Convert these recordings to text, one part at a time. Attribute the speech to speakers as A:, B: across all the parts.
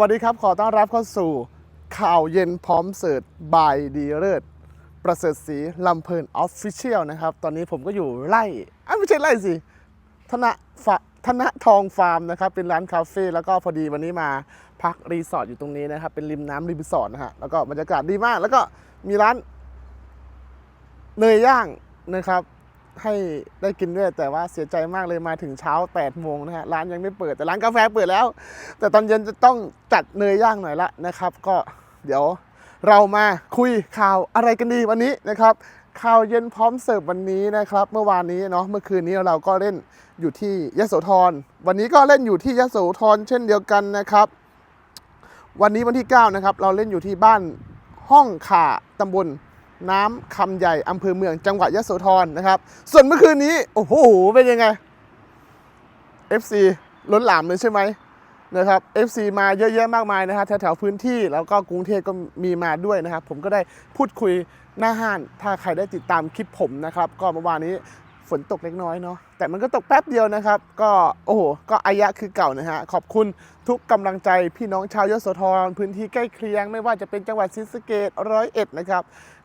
A: วัสดีครับ ขอต้อนรับเข้าสู่ข่าวเย็นพร้อมเสิร์ชบายดีเลิศประเสริฐศรีลำเพลินออฟฟิเชียลนะครับ ตอนนี้ผมก็อยู่ไร่อะไม่ใช่ไร่สิ ธนะฟะธนะทองฟาร์มนะครับ เป็นร้านคาเฟ่แล้วก็พอดีวันนี้มาพักรีสอร์ทอยู่ตรงนี้นะครับ เป็นริมน้ำริมสอร์ทนะฮะแล้วก็บรรยากาศดีมาก แล้วก็มีร้านเนยย่างนะครับ ให้ได้กินด้วย แต่ว่าเสียใจมากเลยมาถึงเช้า8โมงนะฮะร้านยังไม่เปิดแต่ร้านกาแฟเปิดแล้ว แต่ตอนเย็นจะต้องจัดเนยย่างหน่อยละนะครับ ก็เดี๋ยวเรามาคุยข่าวอะไรกันดีวันนี้นะครับข่าวเย็นพร้อมเสิร์ฟวันนี้นะครับ เมื่อวานนี้เนาะเมื่อคืนนี้เราก็เล่นอยู่ที่ยโสธรวันนี้ก็เล่นอยู่ที่ยโสธรเช่นเดียวกันนะครับ วันนี้วันที่ 9 นะครับ เราเล่นอยู่ที่บ้านห้องขาตำบล น้ำคำใหญ่อำเภอเมืองจังหวัดยะโสธรนะครับ ส่วนเมื่อคืนนี้ โอ้โห เป็นยังไง FC ล้นหลามเลยใช่ไหมนะครับ FC มาเยอะแยะมากมายนะฮะแถวๆพื้นที่แล้วก็กรุงเทพก็มีมาด้วยนะครับ ผมก็ได้พูดคุยหน้าห้าน ถ้าใครได้ติดตามคลิปผมนะครับ ก็เมื่อวานนี้ ฝนตกเล็กน้อยเนาะแต่มันก็ตกแป๊บเดียวนะครับ ก็โอ้โหก็อายะคือเก่านะฮะขอบคุณทุกกำลังใจพี่น้องชาวยโสธรพื้นที่ใกล้เคียง ไม่ว่าจะเป็นจังหวัดศรีสะเกดร้อยเอ็ดนะครับ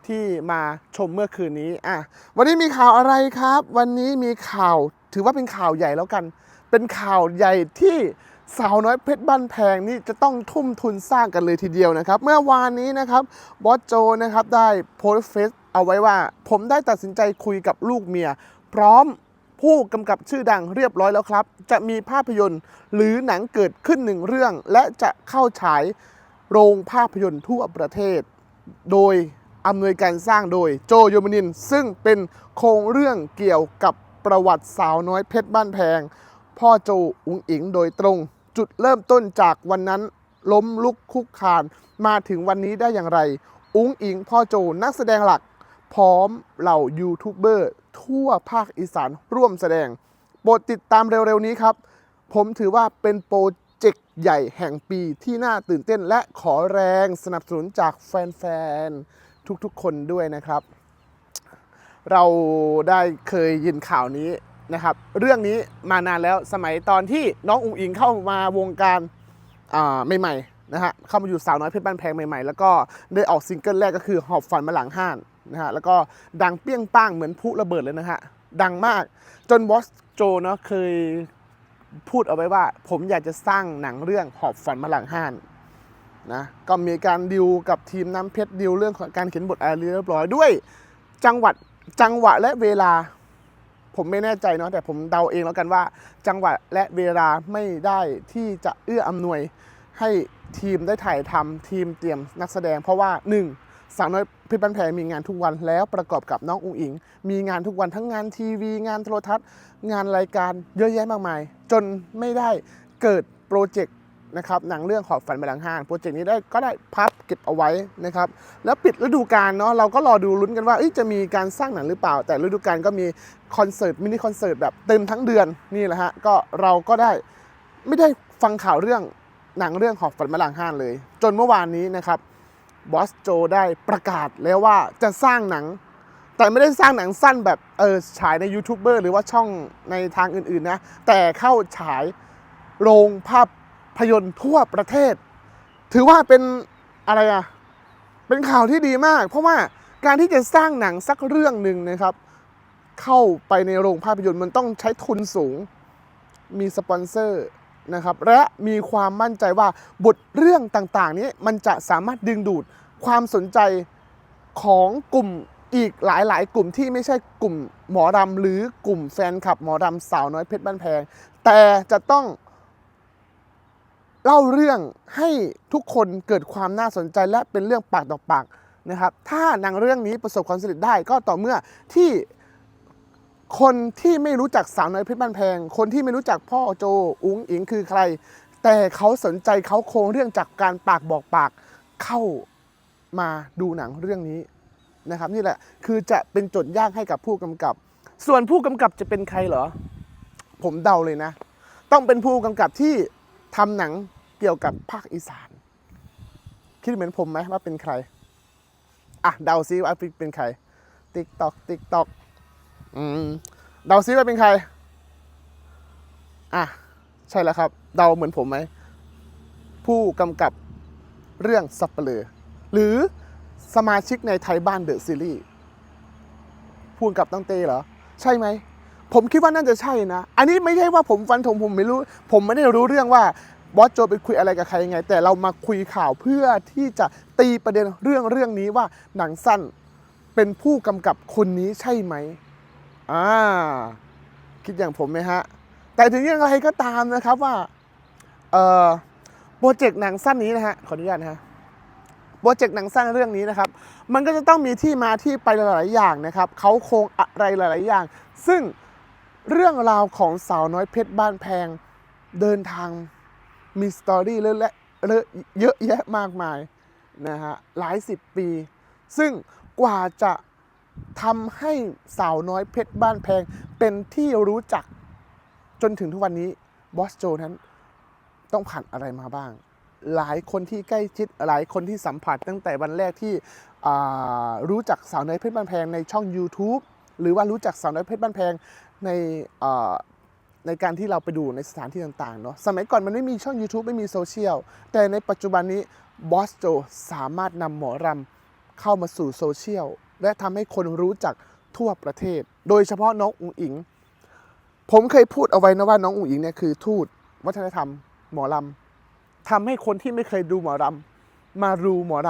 A: ที่มาชมเมื่อคืนนี้อะวันนี้มีข่าวอะไรครับ วันนี้มีข่าวถือว่าเป็นข่าวใหญ่แล้วกัน เป็นข่าวใหญ่ที่สาวน้อยเพชรบ้านแพงนี่จะต้องทุ่มทุนสร้างกันเลยทีเดียวนะครับ เมื่อวานนี้นะครับบอสโจนะครับได้โพสต์เฟซเอาไว้ว่า ผมได้ตัดสินใจคุยกับลูกเมีย พร้อมผู้กำกับชื่อดังเรียบร้อยแล้วครับ จะมีภาพยนตร์หรือหนังเกิดขึ้นหนึ่งเรื่อง และจะเข้าฉายโรงภาพยนตร์ทั่วประเทศ โดยอำนวยการสร้างโดยโจโยมนิน ซึ่งเป็นโครงเรื่องเกี่ยวกับประวัติสาวน้อยเพชรบ้านแพง พ่อโจอุ๋งอิงโดยตรง จุดเริ่มต้นจากวันนั้นล้มลุกคุกคานมาถึงวันนี้ได้อย่างไร อุ๋งอิงพ่อโจนักแสดงหลัก พร้อมเหล่ายูทูบเบอร์ทั่วภาคอีสานร่วมแสดง โปรดติดตามเร็วๆนี้ครับ ผมถือว่าเป็นโปรเจกต์ใหญ่แห่งปีที่น่าตื่นเต้นและขอแรงสนับสนุนจากแฟนๆ ทุกๆคนด้วยนะครับ เราได้เคยยินข่าวนี้นะครับ เรื่องนี้มานานแล้วสมัยตอนที่น้องอุ๋งอิงเข้ามาวงการใหม่ๆนะฮะเข้ามาอยู่สาวน้อยเพชรบ้านแพงใหม่ๆ แล้วก็ได้ออกซิงเกิลแรกก็คือหอบฝันมาหลังห้าน นะฮะแล้วก็ดังเปี้ยงป้างเหมือนพุระเบิดเลยนะฮะดังมากจนบอสโจเนาะเคยพูดเอาไว้ว่า ผมอยากจะสร้างหนังเรื่องหอบฝันมาหลังห้านนะก็มีการดิวกับทีมน้ำเพชรดิวเรื่องของการเขียนบทอะไรเรียบร้อยด้วยจังหวัดจังหวะและเวลา ผมไม่แน่ใจเนาะแต่ผมเดาเองแล้วกันว่า จังหวะและเวลาไม่ได้ที่จะเอื้ออำนวยให้ทีมได้ถ่ายทำทีมเตรียมนักแสดง เพราะว่าหนึ่งสาวน้อย เพชรบ้านแพงมีงานทุกวันแล้วประกอบกับน้องอุ๋งอิง มีงานทุกวันทั้งงานทีวี งานโทรทัศน์ งานรายการเยอะแยะมากมาย จนไม่ได้เกิดโปรเจกต์นะครับหนังเรื่องขอบฝันไปหลังห้างโปรเจกต์นี้ได้ก็ได้พับเก็บเอาไว้นะครับแล้วปิดฤดูกาลเนาะเราก็รอดูลุ้นกันว่าจะมีการสร้างหนังหรือเปล่า แต่ฤดูกาลก็มีคอนเสิร์ตมินิคอนเสิร์ตแบบเต็มทั้งเดือนนี่แหละฮะก็เราก็ได้ไม่ได้ฟังข่าวเรื่องหนังเรื่องขอบฝันมาหลังห้างเลย จนเมื่อวานนี้นะครับ บอสโจได้ประกาศแล้วว่าจะสร้างหนัง แต่ไม่ได้สร้างหนังสั้นแบบเออฉายในยูทูบเบอร์หรือว่าช่องในทางอื่นๆนะ แต่เข้าฉายโรงภาพยนตร์ทั่วประเทศ ถือว่าเป็นอะไรอะเป็นข่าวที่ดีมาก เพราะว่าการที่จะสร้างหนังสักเรื่องหนึ่งนะครับ เข้าไปในโรงภาพยนตร์มันต้องใช้ทุนสูง มีสปอนเซอร์ นะครับและมีความมั่นใจว่าบทเรื่องต่างๆ นี้มันจะสามารถดึงดูดความสนใจของกลุ่มอีกหลายๆ กลุ่มที่ไม่ใช่กลุ่มหมอรำหรือกลุ่มแฟนคลับหมอรำสาวน้อยเพชรบ้านแพง แต่จะต้องเล่าเรื่องให้ทุกคนเกิดความน่าสนใจและเป็นเรื่องปากต่อปากนะครับ ถ้าหนังเรื่องนี้ประสบความสำเร็จได้ก็ต่อเมื่อที่ คนที่ไม่รู้จักสาวน้อยเพชรบ้านแพง คนที่ไม่รู้จักพ่อโจอุ้งอิงคือใคร แต่เขาสนใจเขาโครงเรื่องจากการปากบอกปากเข้ามาดูหนังเรื่องนี้นะครับนี่แหละคือจะเป็นโจทย์ยากให้กับผู้กำกับ ส่วนผู้กำกับจะเป็นใครเหรอ ผมเดาเลยนะ ต้องเป็นผู้กำกับที่ทำหนังเกี่ยวกับภาคอีสาน คิดเหมือนผมไหมว่าเป็นใครอะเดาซิว่าเป็นใครติ๊กตอกติ๊กตอก อืมเดาซิว่าเป็นใคร อะ ใช่แล้วครับ เดาเหมือนผมไหม ผู้กำกับเรื่องสับเปลือ หรือสมาชิกในไทยบ้านเดอะซีรีส์ผู้กำกับตั้งเต้เหรอ ใช่ไหม ผมคิดว่าน่าจะใช่นะ อันนี้ไม่ใช่ว่าผมฟันธงผมไม่รู้ ผมไม่ได้รู้เรื่องว่าบอสโจไปคุยอะไรกับใครยังไง แต่เรามาคุยข่าวเพื่อที่จะตีประเด็นเรื่องเรื่องนี้ว่าหนังสั้นเป็นผู้กำกับคนนี้ใช่ไหม อ่า คิดอย่างผมไหมฮะ แต่ถึงอย่างไรก็ตามนะครับว่า เอ่อ โปรเจกต์หนังสั้นนี้นะฮะ ขออนุญาตนะฮะ โปรเจกต์หนังสั้นเรื่องนี้นะครับ มันก็จะต้องมีที่มาที่ไปหลาย ๆ อย่างนะครับ เขาโครงอะไรหลาย ๆ อย่าง ซึ่งเรื่องราวของสาวน้อยเพชรบ้านแพงเดินทางมีสตอรี่เยอะและเยอะแยะมากมายนะฮะหลายสิบปี ซึ่งกว่าจะ ทำให้สาวน้อยเพชรบ้านแพงเป็นที่รู้จักจนถึงทุกวันนี้บอสโจนั้นต้องผ่านอะไรมาบ้าง หลายคนที่ใกล้ชิดหลายคนที่สัมผัสตั้งแต่วันแรกที่รู้จักสาวน้อยเพชรบ้านแพงในช่อง YouTube หรือว่ารู้จักสาวน้อยเพชรบ้านแพงในในการที่เราไปดูในสถานที่ต่างๆเนาะสมัยก่อนมันไม่มีช่อง YouTube ไม่มีโซเชียลแต่ในปัจจุบันนี้บอสโจสามารถนำหมอรำเข้ามาสู่โซเชียล และทำให้คนรู้จักทั่วประเทศ โดยเฉพาะน้องอุ๋งอิง ผมเคยพูดเอาไว้นะว่าน้องอุ๋งอิงเนี่ยคือทูตวัฒนธรรม หมอลำทำให้คนที่ไม่เคยดูหมอลำมาดูหมอล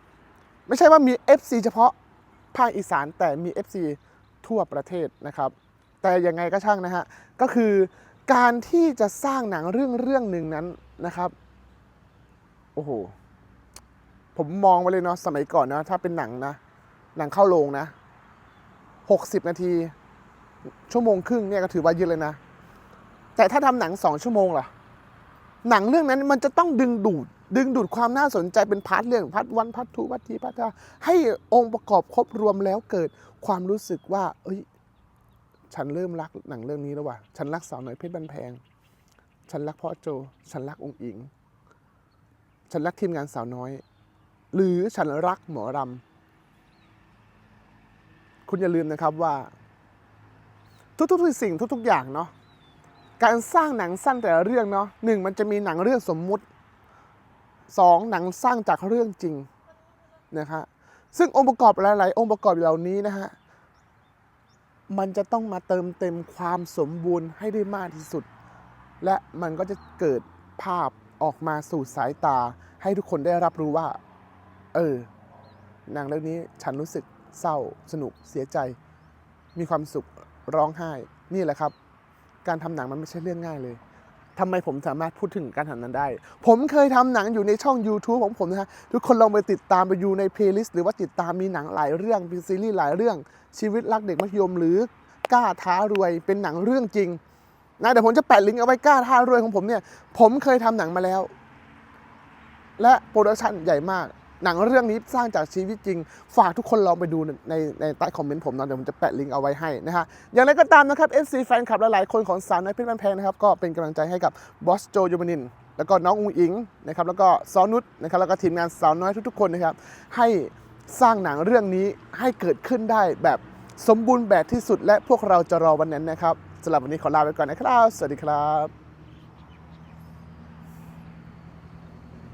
A: ำไม่ใช่ว่ามี FC เฉพาะภาคอีสานแต่มี FC ทั่วประเทศนะครับ แต่ยังไงก็ช่างนะฮะ ก็คือการที่จะสร้างหนังเรื่องเรื่องหนึ่งนั้นนะครับ โอ้โห ผมมองไปเลยเนาะสมัยก่อนนะถ้าเป็นหนังนะ หนังเข้าโรงนะ 60 นาที ชั่วโมงครึ่งเนี่ยก็ถือว่าเยอะเลยนะ แต่ถ้าทำหนังสองชั่วโมงล่ะ หนังเรื่องนั้นมันจะต้องดึงดูด ดึงดูดความน่าสนใจเป็นพาร์ทเรื่องพาร์ทวันพาร์ททูพาร์ททีพาร์ทให้องค์ประกอบครบรวมแล้วเกิดความรู้สึกว่า เอ้ย ฉันเริ่มรักหนังเรื่องนี้แล้วว่ะ ฉันรักสาวน้อยเพชรบันแพง ฉันรักพ่อโจ ฉันรักองค์อิง ฉันรักทีมงานสาวน้อย หรือฉันรักหมอรำ คุณอย่าลืมนะครับว่า ทุกๆสิ่งทุกๆอย่างเนาะการสร้างหนังสั้นแต่ละเรื่องเนาะหนึ่งมันจะมีหนังเรื่องสมมุติสองหนังสร้างจากเรื่องจริงนะครับซึ่งองค์ประกอบหลาย ๆ องค์ประกอบเหล่านี้นะฮะมันจะต้องมาเติมเต็มความสมบูรณ์ให้ได้มากที่สุด และมันก็จะเกิดภาพออกมาสู่สายตา ให้ทุกคนได้รับรู้ว่า เออหนังเรื่องนี้ฉันรู้สึก เศร้า สนุก เสียใจ มีความสุข ร้องไห้ นี่แหละครับ การทำหนังมันไม่ใช่เรื่องง่ายเลยทำไมผมสามารถพูดถึงการทำนั้นได้ ผมเคยทำหนังอยู่ในช่อง YouTube ของผมนะฮะ ทุกคนลองไปติดตามไปอยู่ในเพลย์ลิสต์หรือว่าติดตามมีหนังหลายเรื่องเป็นซีรีส์หลายเรื่อง ชีวิตรักเด็กมัธยมหรือกล้าท้ารวย เป็นหนังเรื่องจริงนะเดี๋ยวผมจะแปะลิงก์เอาไว้กล้าท้ารวยของผมเนี่ย ผมเคยทำหนังมาแล้ว และโปรดักชันใหญ่มาก หนังเรื่องนี้สร้างจากชีวิตจริง ฝากทุกคนลองไปดูในในใต้คอมเมนต์ผมนะเดี๋ยวผมจะแปะลิงก์เอาไว้ให้นะฮะอย่างไรก็ตามนะครับ FC แฟนคลับหลายๆคนของสาวน้อยเพชรบ้านแพงนะครับก็เป็นกำลังใจให้กับบอสโจยูมานินแล้วก็น้องอุงอิงนะครับแล้วก็ซอนุชนะครับแล้วก็ทีมงานสาวน้อยทุกๆคนนะครับให้สร้างหนังเรื่องนี้ให้เกิดขึ้นได้แบบสมบูรณ์แบบที่สุดและพวกเราจะรอวันนั้นนะครับสำหรับวันนี้ขอลาไปก่อนนะครับ สวัสดีครับ